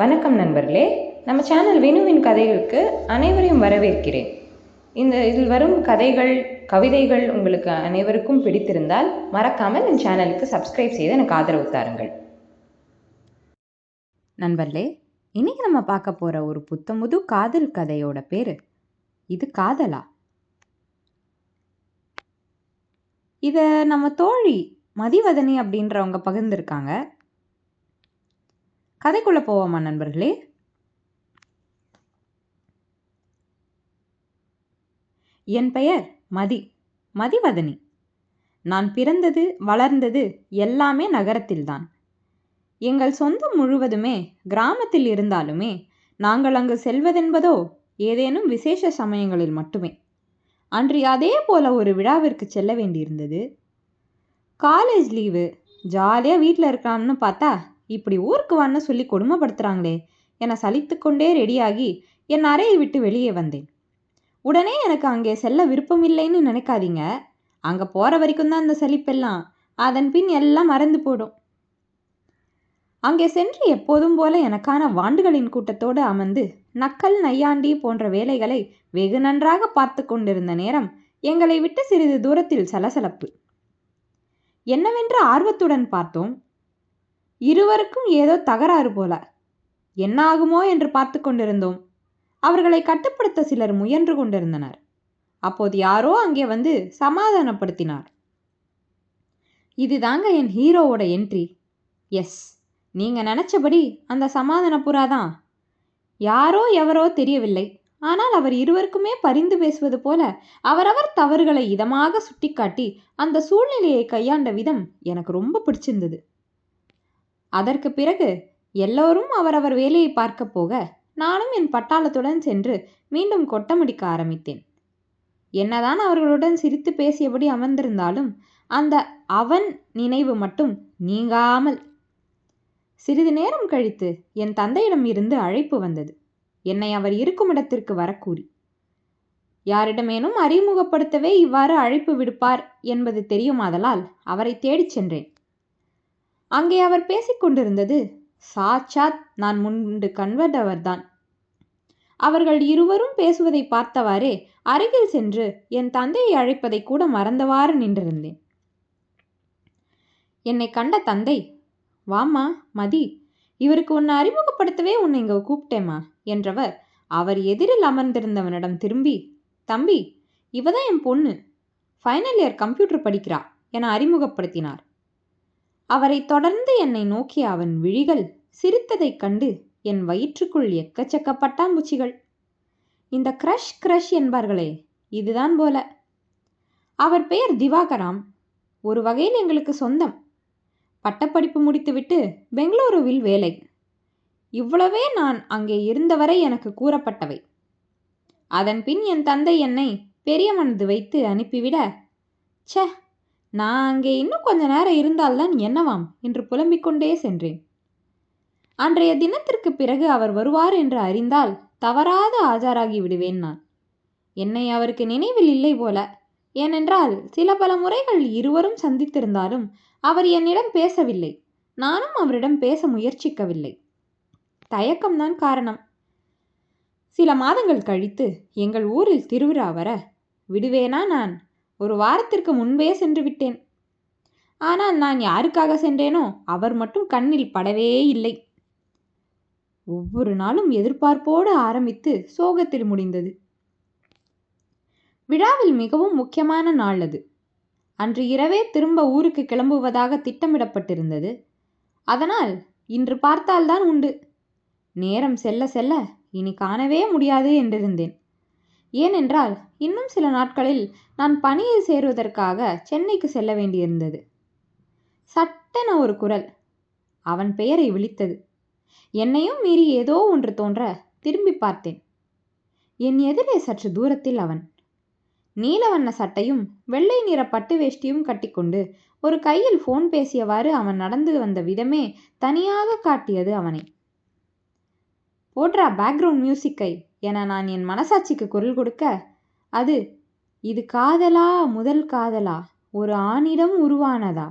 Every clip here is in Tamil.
வணக்கம் நண்பர்களே. நம்ம சேனல் வினுவின் கதைகளுக்கு அனைவரையும் வரவேற்கிறேன். இந்த இதில் வரும் கதைகள் கவிதைகள் உங்களுக்கு அனைவருக்கும் பிடித்திருந்தால் மறக்காமல் என் சேனலுக்கு சப்ஸ்கிரைப் செய்து எனக்கு ஆதரவு தாருங்கள். நண்பர்களே இன்னைக்கு நம்ம பார்க்க போகிற ஒரு புத்தமுது காதல் கதையோட பேர் இது காதலா? இதை நம்ம தோழி மதிவதனி அப்படின்றவங்க பகிர்ந்திருக்காங்க. கதைக்குள்ள போவோமா நண்பர்களே? என் பெயர் மதி மதிவதனி. நான் பிறந்தது வளர்ந்தது எல்லாமே நகரத்தில்தான். எங்கள் சொந்தம் முழுவதுமே கிராமத்தில் இருந்தாலுமே நாங்கள் அங்கு செல்வதென்பதோ ஏதேனும் விசேஷ சமயங்களில் மட்டுமே. அன்று அதே போல ஒரு விழாவிற்கு செல்ல வேண்டியிருந்தது. காலேஜ் லீவு ஜாலியாக வீட்டில் இருக்கலாம்னு பார்த்தா இப்படி ஊருக்கு வான்னு சொல்லி கொடுமைப்படுத்துகிறாங்களே என சலித்துக்கொண்டே ரெடியாகி என் அறையை விட்டு வெளியே வந்தேன். உடனே எனக்கு அங்கே செல்ல விருப்பம் இல்லைன்னு நினைக்காதீங்க. அங்கே போகிற வரைக்கும் தான் அந்த சலிப்பெல்லாம். அதன் பின் எல்லாம் மறந்து போடும். அங்கே சென்று எப்போதும் போல எனக்கான வாண்டுகளின் கூட்டத்தோடு அமர்ந்து நக்கல் நையாண்டி போன்ற வேலைகளை வெகு நன்றாக பார்த்து கொண்டிருந்த நேரம் எங்களை விட்டு சிறிது தூரத்தில் சலசலப்பு. என்னவென்று ஆர்வத்துடன் பார்த்தோம். இருவருக்கும் ஏதோ தகராறு போல. என்ன ஆகுமோ என்று பார்த்து கொண்டிருந்தோம். அவர்களை கட்டுப்படுத்த சிலர் முயன்று கொண்டிருந்தனர். அப்போது யாரோ அங்கே வந்து சமாதானப்படுத்தினார். இதுதாங்க என் ஹீரோவோட என்ட்ரி. எஸ் நீங்க நினைச்சபடி அந்த சமாதான புறாதான். யாரோ எவரோ தெரியவில்லை. ஆனால் அவர் இருவருக்குமே பரிந்து பேசுவது போல அவரவர் தவறுகளை இதமாக சுட்டிக்காட்டி அந்த சூழ்நிலையை கையாண்ட விதம் எனக்கு ரொம்ப பிடிச்சிருந்தது. அதற்கு பிறகு எல்லோரும் அவரவர் வேலையை பார்க்கப் போக நானும் என் பட்டாளத்துடன் சென்று மீண்டும் கொட்டமடிக்க ஆரம்பித்தேன். என்னதான் அவர்களுடன் சிரித்து பேசியபடி அமர்ந்திருந்தாலும் அந்த அவன் நினைவு மட்டும் நீங்காமல் சிறிது நேரம் கழித்து என் தந்தையிடம் இருந்து அழைப்பு வந்தது. என்னை அவர் இருக்கும் இடத்திற்கு வரக்கூறி யாரிடமேனும் அறிமுகப்படுத்தவே இவ்வாறு அழைப்பு விடுப்பார் என்பது தெரியுமாதலால் அவரை தேடிச் சென்றேன். அங்கே அவர் பேசிக்கொண்டிருந்தது சாட்சாத் நான் முன்பு கண்வதவர்தான் அவர்கள் இருவரும் பேசுவதை பார்த்தவாறே அருகில் சென்று என் தந்தையை அழைப்பதை கூட மறந்தவாறு நின்றிருந்தேன். என்னை கண்ட தந்தை வாம்மா மதி இவருக்கு உன்னை அறிமுகப்படுத்தவே உன்னை இங்க கூப்பிட்டேம்மா என்றவர் அவர் எதிரில் அமர்ந்திருந்தவனிடம் திரும்பி தம்பி இவதான் என் பொண்ணு. ஃபைனல் இயர் கம்ப்யூட்டர் படிக்கிறா என அறிமுகப்படுத்தினார். அவரை தொடர்ந்து என்னை நோக்கிய அவன் விழிகள் சிரித்ததைக் கண்டு என் வயிற்றுக்குள் எக்கச்சக்க பட்டாம்பூச்சிகள். இந்த க்ரஷ் க்ரஷ் என்பார்களே இதுதான் போல. அவர் பெயர் திவாகராம். ஒரு வகையில் எங்களுக்கு சொந்தம். பட்டப்படிப்பு முடித்துவிட்டு பெங்களூருவில் வேலை. இவ்வளவே நான் அங்கே இருந்தவரை எனக்கு கூறப்பட்டவை. அதன் பின் என் தந்தை என்னை பெரிய மனது வைத்து அனுப்பிவிட ச நான் அங்கே இன்னும் கொஞ்ச நேரம் இருந்தால்தான் என்னவாம்? என்று புலம்பிக் கொண்டே சென்றேன். அன்றைய தினத்திற்கு பிறகு அவர் வருவார் என்று அறிந்தால் தவறாத ஆஜராகி விடுவேன் நான். என்னை அவருக்கு நினைவில் இல்லை போல. ஏனென்றால் சில பல முறைகள் இருவரும் சந்தித்திருந்தாலும் அவர் என்னிடம் பேசவில்லை. நானும் அவரிடம் பேச முயற்சிக்கவில்லை. தயக்கம்தான் காரணம். சில மாதங்கள் கழித்து எங்கள் ஊரில் திருவிழா வர விடுவேனா நான்? ஒரு வாரத்திற்கு முன்பே சென்று விட்டேன். ஆனால் நான் யாருக்காக சென்றேனோ அவர் மட்டும் கண்ணில் படவே இல்லை. ஒவ்வொரு நாளும் எதிர்பார்ப்போடு ஆரம்பித்து சோகத்தில் முடிந்தது. விழாவில் மிகவும் முக்கியமான நாள் அது. அன்று இரவே திரும்ப ஊருக்கு கிளம்புவதாக திட்டமிடப்பட்டிருந்தது. அதனால் இன்று பார்த்தால்தான் உண்டு. நேரம் செல்ல செல்ல இனி காணவே முடியாது என்றிருந்தேன். ஏனென்றால் இன்னும் சில நாட்களில் நான் பணியில் சேருவதற்காக சென்னைக்கு செல்ல வேண்டியிருந்தது. சட்டென ஒரு குரல். அவன் பெயரை விழித்தது. என்னையும் மீறி ஏதோ ஒன்று தோன்ற திரும்பி பார்த்தேன். என் எதிரே சற்று தூரத்தில் அவன். நீல வண்ண சட்டையும் வெள்ளை நிற பட்டு வேஷ்டியும் கட்டிக்கொண்டு ஒரு கையில் ஃபோன் பேசியவாறு அவன் நடந்து வந்த விதமே தனியாக காட்டியது அவனை. போட்ரா பேக்ரவுண்ட் மியூசிக்கை என நான் என் மனசாட்சிக்கு குரல் கொடுக்க அது இது காதலா முதல் காதலா? ஒரு ஆணிடம் உருவானதா?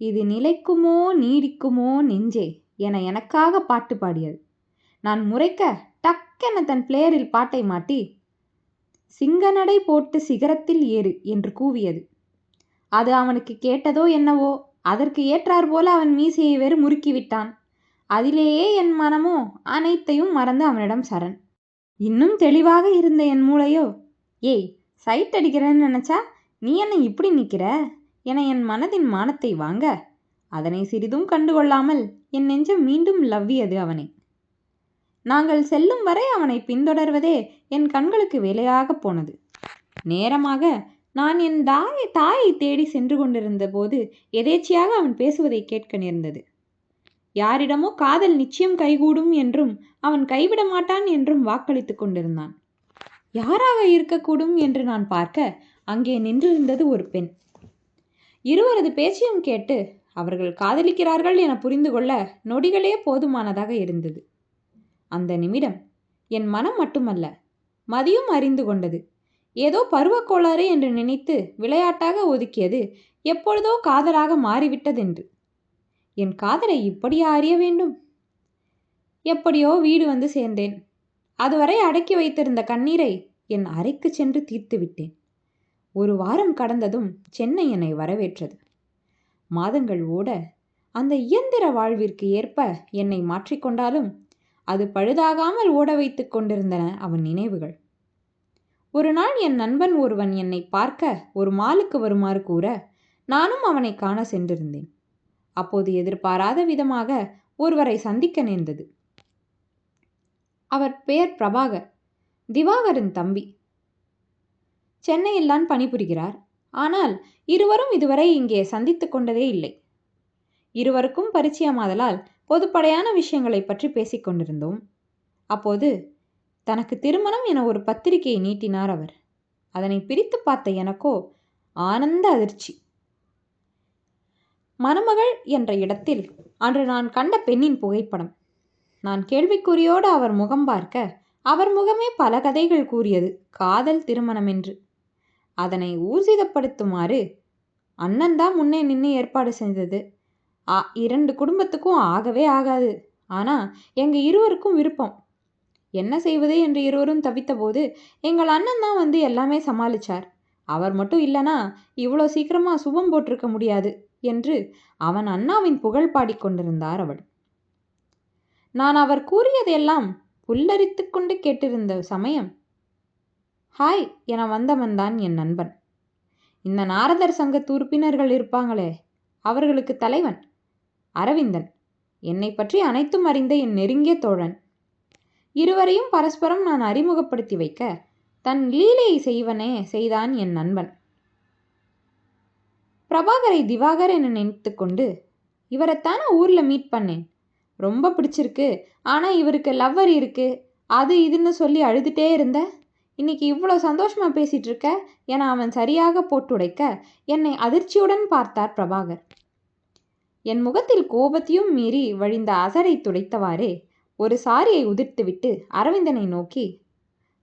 இது நிலைக்குமோ நீடிக்குமோ நெஞ்சே? என எனக்காக பாட்டு பாடியது. நான் முறைக்க டக்கென தன் பிளேயரில் பாட்டை மாட்டி சிங்கநடை போட்டு சிகரத்தில் ஏறு என்று கூவியது. அது அவனுக்கு கேட்டதோ என்னவோ அதற்கு ஏற்றார் போல அவன் மீசையை வேறு முறுக்கிவிட்டான் அதிலேயே என் மனமோ அனைத்தையும் மறந்து அவனிடம் சரண். இன்னும் தெளிவாக இருந்த என் மூளையோ ஏய் சைட் அடிக்கிறேன்னு நினச்சா நீ என்ன இப்படி நிற்கிற என என் மனதின் மானத்தை வாங்க. அதனை சிறிதும் கண்டுகொள்ளாமல் என் நெஞ்சம் மீண்டும் லவ்வியது அவனை. நாங்கள் செல்லும் வரை அவனை பின்தொடர்வதே என் கண்களுக்கு வேலையாக போனது. நேரமாக நான் என் தாயை தாயை தேடி சென்று கொண்டிருந்த போது எதேச்சியாக அவன் பேசுவதை கேட்க நேர்ந்தது. யாரிடமோ காதல் நிச்சயம் கைகூடும் என்றும் அவன் கைவிட மாட்டான் என்றும் வாக்களித்து கொண்டிருந்தான். யாராக இருக்கக்கூடும் என்று நான் பார்க்க அங்கே நின்றிருந்தது ஒரு பெண். இருவரது பேச்சையும் கேட்டு அவர்கள் காதலிக்கிறார்கள் என புரிந்து கொள்ள நொடிகளே போதுமானதாக இருந்தது. அந்த நிமிடம் என் மனம் மட்டுமல்ல மதியும் அறிந்து கொண்டது. ஏதோ பருவக்கோளாறு என்று நினைத்து விளையாட்டாக ஒதுக்கியது எப்பொழுதோ காதலாக மாறிவிட்டதென்று. என் காதலை இப்படியா அறிய வேண்டும்? எப்படியோ வீடு வந்து சேர்ந்தேன். அதுவரை அடக்கி வைத்திருந்த கண்ணீரை என் அறைக்கு சென்று தீர்த்து விட்டேன். ஒரு வாரம் கடந்ததும் சென்னை என்னை வரவேற்றது. மாதங்கள் ஓட அந்த இயந்திர வாழ்விற்கு ஏற்ப என்னை மாற்றிக்கொண்டாலும் அது பழுதாகாமல் ஓட வைத்துக் கொண்டிருந்தன அவன் நினைவுகள். ஒரு நாள் என் நண்பன் ஒருவன் என்னை பார்க்க ஒரு மாலுக்கு வருமாறு கூற நானும் அவனை காண சென்றிருந்தேன். அப்போது எதிர்பாராத விதமாக ஒருவரை சந்திக்க நேர்ந்தது. அவர் பெயர் பிரபாகர் திவாகரின் தம்பி. சென்னையில்தான் பணிபுரிகிறார். ஆனால் இருவரும் இதுவரை இங்கே சந்தித்து கொண்டதே இல்லை. இருவருக்கும் பரிச்சயமாதலால் பொதுப்படையான விஷயங்களை பற்றி பேசிக்கொண்டிருந்தோம் அப்போது தனக்கு திருமணம் என ஒரு பத்திரிகையை நீட்டினார் அவர். அதனை பிரித்து பார்த்த எனக்கோ ஆனந்த அதிர்ச்சி. மணமகள் என்ற இடத்தில் அன்று நான் கண்ட பெண்ணின் புகைப்படம். நான் கேள்விக்குறியோடு அவர் முகம் பார்க்க அவர் முகமே பல கதைகள் கூறியது காதல் திருமணம் என்று அதனை ஊர்ஜிதப்படுத்துமாறு அண்ணன் தான் முன்னே நின்று ஏற்பாடு செய்தது. ஆ இரண்டு குடும்பத்துக்கும் ஆகவே ஆகாது. ஆனால் எங்கள் இருவருக்கும் விருப்பம். என்ன செய்வது என்று இருவரும் தவித்தபோது எங்கள் அண்ணன் தான் வந்து எல்லாமே சமாளித்தார் அவர் மட்டும் இல்லைனா இவ்வளோ சீக்கிரமாக சுபம் போட்டிருக்க முடியாது. என்று அவன் அண்ணாவின் புகழ் பாடிக்கொண்டிருந்தார் அவள். நான் அவர் கூறியதெல்லாம் புல்லரித்து கொண்டு கேட்டிருந்த சமயம் ஹாய் என வந்தவன்தான் என் நண்பன். இந்த நாரதர் சங்கத்து உறுப்பினர்கள் இருப்பாங்களே அவர்களுக்கு தலைவன் அரவிந்தன். என்னை பற்றி அனைத்தும் அறிந்த என் நெருங்கிய தோழன். இருவரையும் பரஸ்பரம் நான் அறிமுகப்படுத்தி வைக்க தன் லீலையை செய்வனே செய்தான் என் நண்பன். பிரபாகரை திவாகர் என நினைத்து கொண்டு இவரைத்தானே ஊரில் மீட் பண்ணேன். ரொம்ப பிடிச்சிருக்கு. ஆனால் இவருக்கு லவ்வர் இருக்குது அது இதுன்னு சொல்லி அழுதுகிட்டே இருந்த? இன்னைக்கு இவ்வளோ சந்தோஷமாக பேசிகிட்டு இருக்க? என அவன் சரியாக போட்டுடைக்க என்னை அதிர்ச்சியுடன் பார்த்தார் பிரபாகர். என் முகத்தில் கோபத்தையும் மீறி வழிந்த அசரை துடைத்தவாறே ஒரு சாரியை உதிர்த்துவிட்டு அரவிந்தனை நோக்கி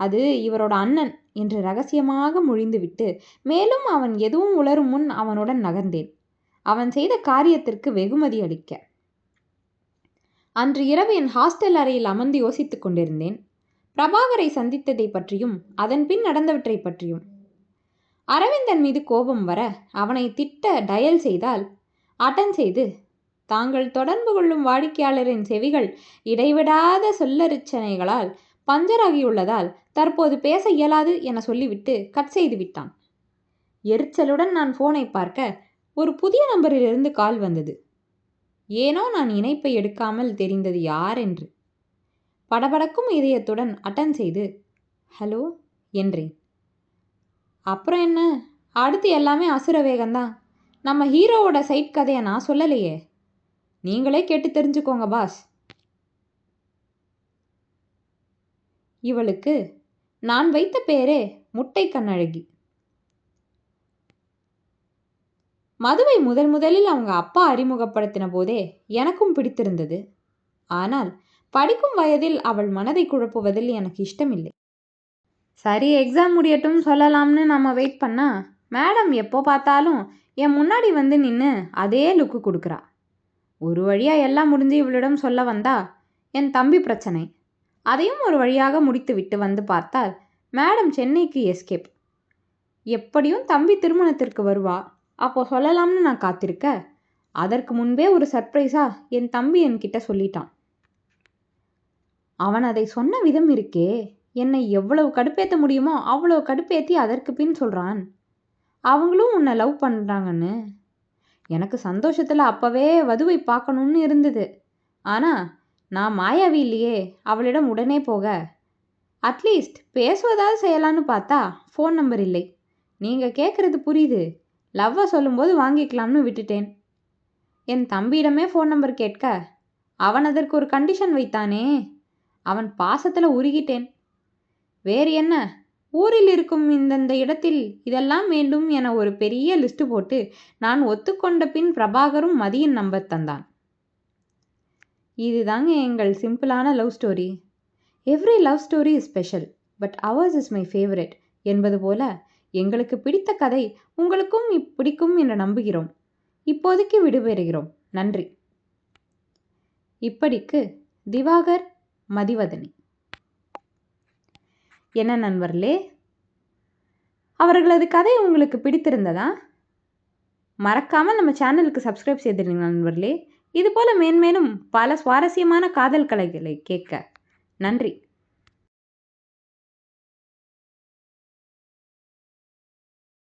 அது இவரோட அண்ணன். என்று ரகசியமாக மொழிந்துவிட்டு மேலும் அவன் எதுவும் உளரும் முன் அவனுடன் நகர்ந்தேன். அவன் செய்த காரியத்திற்கு வெகுமதி அளிக்க. அன்று இரவு என் ஹாஸ்டல் அறையில் அமர்ந்து யோசித்துக் கொண்டிருந்தேன். பிரபாகரை சந்தித்ததை பற்றியும் அதன் பின் நடந்தவற்றை பற்றியும். அரவிந்தன் மீது கோபம் வர அவனை திட்ட டயல் செய்தால் அட்டன் செய்து தாங்கள் தொடர்பு கொள்ளும் வாடிக்கையாளரின் செவிகள் இடைவிடாத சொல்லரிச்சனைகளால் பஞ்சராகியுள்ளதால் தற்போது பேச இயலாது என சொல்லிவிட்டு கட் செய்து விட்டான். எரிச்சலுடன் நான் ஃபோனை பார்க்க ஒரு புதிய நம்பரிலிருந்து கால் வந்தது. ஏனோ நான் இணைப்பை எடுக்காமல் தெரிந்தது யார் என்று. படபடக்கும் இதயத்துடன் அட்டன் செய்து ஹலோ என்றேன். அப்புறம் என்ன? அடுத்து எல்லாமே அசுர வேகம்தான். நம்ம ஹீரோவோட சைட் கதையை நான் சொல்லலையே. நீங்களே கேட்டு தெரிஞ்சுக்கோங்க பாஸ். இவளுக்கு நான் வைத்த பேரே முட்டை கண்ணழகி. மதுவை முதன் முதலில் அவங்க அப்பா அறிமுகப்படுத்தின போதே எனக்கும் பிடித்திருந்தது. ஆனால் படிக்கும் வயதில் அவள் மனதை குழப்புவதில் எனக்கு இஷ்டமில்லை. சரி எக்ஸாம் முடியட்டும் சொல்லலாம்னு நம்ம வெயிட் பண்ணா மேடம் எப்போ பார்த்தாலும் என் முன்னாடி வந்து நின்று அதே லுக்கு கொடுக்குறா. ஒரு வழியாக எல்லாம் முடிஞ்சு இவளிடம் சொல்ல வந்தா என் தம்பி பிரச்சனை. அதையும் ஒரு வழியாக முடித்துவிட்டு வந்து பார்த்தால் மேடம் சென்னைக்கு எஸ்கேப். எப்படியும் தம்பி திருமணத்திற்கு வருவா. அப்போ சொல்லலாம்னு நான் காத்திருக்க. அதற்கு முன்பே ஒரு சர்ப்ரைஸா என் தம்பி என்கிட்ட சொல்லிட்டான். அவன் அதை சொன்ன விதம் இருக்கே. என்னை எவ்வளவு கடுப்பேற்ற முடியுமோ அவ்வளவு கடுப்பேற்றி அதற்கு பின் சொல்கிறான் அவங்களும் உன்னை லவ் பண்ணுறாங்கன்னு எனக்கு சந்தோஷத்தில் அப்போவே வதுவை பார்க்கணுன்னு இருந்தது. ஆனால் நான் மாயாவி இல்லையே அவளிடம் உடனே போக. அட்லீஸ்ட் பேசுவதாவது செய்யலான்னு பார்த்தா ஃபோன் நம்பர் இல்லை. நீங்கள் கேட்குறது புரியுது. லவ்வை சொல்லும்போது வாங்கிக்கலாம்னு விட்டுட்டேன். என் தம்பியிடமே ஃபோன் நம்பர் கேட்க அவன் அதற்கு ஒரு கண்டிஷன் வைத்தானே? அவன் பாசத்தில் உருகிட்டேன். வேறு என்ன? ஊரில் இருக்கும் இந்தந்த இடத்தில் இதெல்லாம் வேண்டும் என ஒரு பெரிய லிஸ்ட் போட்டு நான் ஒத்துக்கொண்ட பின் பிரபாகரும் மதியின் நம்பர் தந்தான். இதுதாங்க எங்கள் சிம்பிளான love story. Every love story is special but ours is my favourite என்பது போல எங்களுக்கு பிடித்த கதை உங்களுக்கும் பிடிக்கும் என்று நம்புகிறோம். இப்போதைக்கு விடுபெறுகிறோம். நன்றி. இப்படிக்கு திவாகர் மதிவதனி. என்ன நண்பர்களே? அவர்களது கதை உங்களுக்கு பிடித்திருந்ததா? மறக்காமல் நம்ம சேனலுக்கு சப்ஸ்கிரைப் செய்திருங்க நண்பர்களே? இதுபோல் மேன்மேலும் பல சுவாரஸ்யமான காதல் கலைகளை கேட்க நன்றி.